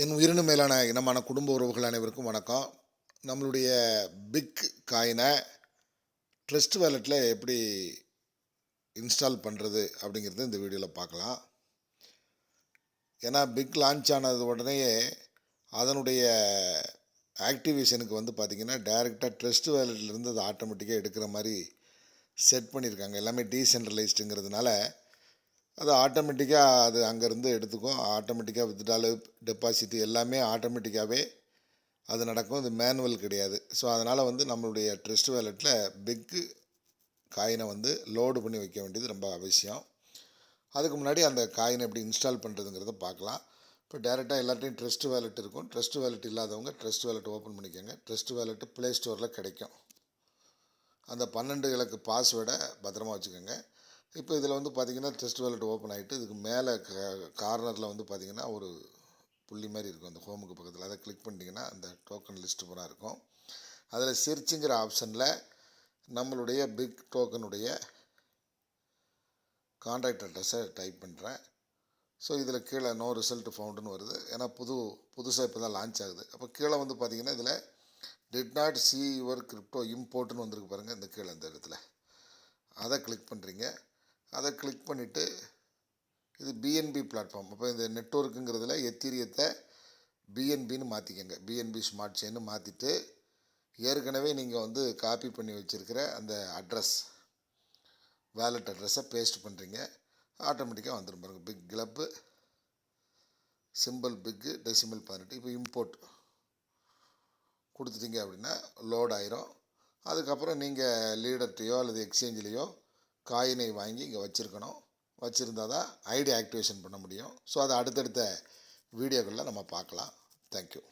என் உயிரினு மேலான இனமான குடும்ப உறவுகள் அனைவருக்கும் வணக்கம். நம்மளுடைய பிக் காயினை ட்ரஸ்ட் வேலெட்டில் எப்படி இன்ஸ்டால் பண்ணுறது அப்படிங்கிறது இந்த வீடியோவில் பார்க்கலாம். ஏன்னா பிக் லான்ச் ஆனது உடனேயே அதனுடைய ஆக்டிவேஷனுக்கு வந்து பார்த்திங்கன்னா டைரெக்டாக ட்ரஸ்ட் வேலெட்லேருந்து அது ஆட்டோமேட்டிக்காக எடுக்கிற மாதிரி செட் பண்ணியிருக்காங்க. எல்லாமே டீசென்ட்ரலைஸ்டுங்கிறதுனால அது ஆட்டோமேட்டிக்காக அது அங்கேருந்து எடுத்துக்கும். ஆட்டோமேட்டிக்காக வித்ட்ராலு டெபாசிட் எல்லாமே ஆட்டோமேட்டிக்காகவே அது நடக்கும். இது மேனுவல் கிடையாது. ஸோ அதனால் வந்து நம்மளுடைய ட்ரெஸ்ட் வேலெட்டில் பிக்கு காயினை வந்து லோடு பண்ணி வைக்க வேண்டியது ரொம்ப அவசியம். அதுக்கு முன்னாடி அந்த காயினை எப்படி இன்ஸ்டால் பண்ணுறதுங்கிறத பார்க்கலாம். இப்போ டேரெக்டாக எல்லாத்தையும் ட்ரெஸ்ட் வேலெட் இருக்கும். ட்ரெஸ்ட் வேலெட் இல்லாதவங்க ட்ரெஸ்ட் வேலெட் ஓப்பன் பண்ணிக்கோங்க. ட்ரெஸ்ட் வேலெட்டு ப்ளே ஸ்டோரில் கிடைக்கும். அந்த பன்னெண்டு இலக்கு பாஸ்வேர்டை பத்திரமா வச்சுக்கோங்க. இப்போ இதில் வந்து பார்த்திங்கன்னா டெஸ்ட் வேலட் ஓப்பன் ஆகிட்டு இதுக்கு மேலே கார்னரில் வந்து பார்த்திங்கன்னா ஒரு புள்ளி மாதிரி இருக்கும் அந்த ஹோமுக்கு பக்கத்தில். அதை கிளிக் பண்ணிட்டீங்கன்னா அந்த டோக்கன் லிஸ்ட்டு பூரா இருக்கும். அதில் சிரிச்சுங்கிற ஆப்ஷனில் நம்மளுடைய பிக் டோக்கனுடைய கான்ட்ராக்ட் அட்ரஸை டைப் பண்ணுறேன் ஸோ இதில் கீழே நோ ரிசல்ட் ஃபவுண்டுன்னு வருது. ஏன்னா புது புதுசாக இப்போ தான் லான்ச் ஆகுது. அப்போ கீழே வந்து பார்த்திங்கன்னா இதில் did not see your crypto இம்போர்ட்னு வந்திருக்கு பாருங்கள் இந்த கீழே இந்த இடத்துல. அதை கிளிக் பண்ணுறீங்க அதை கிளிக் பண்ணிவிட்டு இது பிஎன்பி பிளாட்ஃபார்ம் அப்போ இந்த நெட்ஒர்க்குங்கிறதுல எத்தீரியத்தை பிஎன்பின்னு மாற்றிக்கங்க பிஎன்பி ஸ்மார்ட் செயின்னு மாற்றிட்டு ஏற்கனவே நீங்கள் வந்து காப்பி பண்ணி வச்சுருக்கிற அந்த அட்ரஸ் வேலட் அட்ரஸை பேஸ்ட் பண்ணுறீங்க ஆட்டோமேட்டிக்காக வந்துடும் பாருங்கள் big club simple big decimal பதினெட்டு. இப்போ இம்போர்ட் கொடுத்துட்டீங்க அப்படின்னா லோட் ஆயிரும். அதுக்கப்புறம் நீங்கள் லீடர்டையோ அல்லது எக்ஸ்சேஞ்சிலேயோ காயினை வாங்கி இங்கே வச்சுருக்கணும். வச்சுருந்தா தான் ஐடி ஆக்டிவேஷன் பண்ண முடியும். ஸோ அதை அடுத்தடுத்த வீடியோக்களில் நம்ம பார்க்கலாம். தேங்க்யூ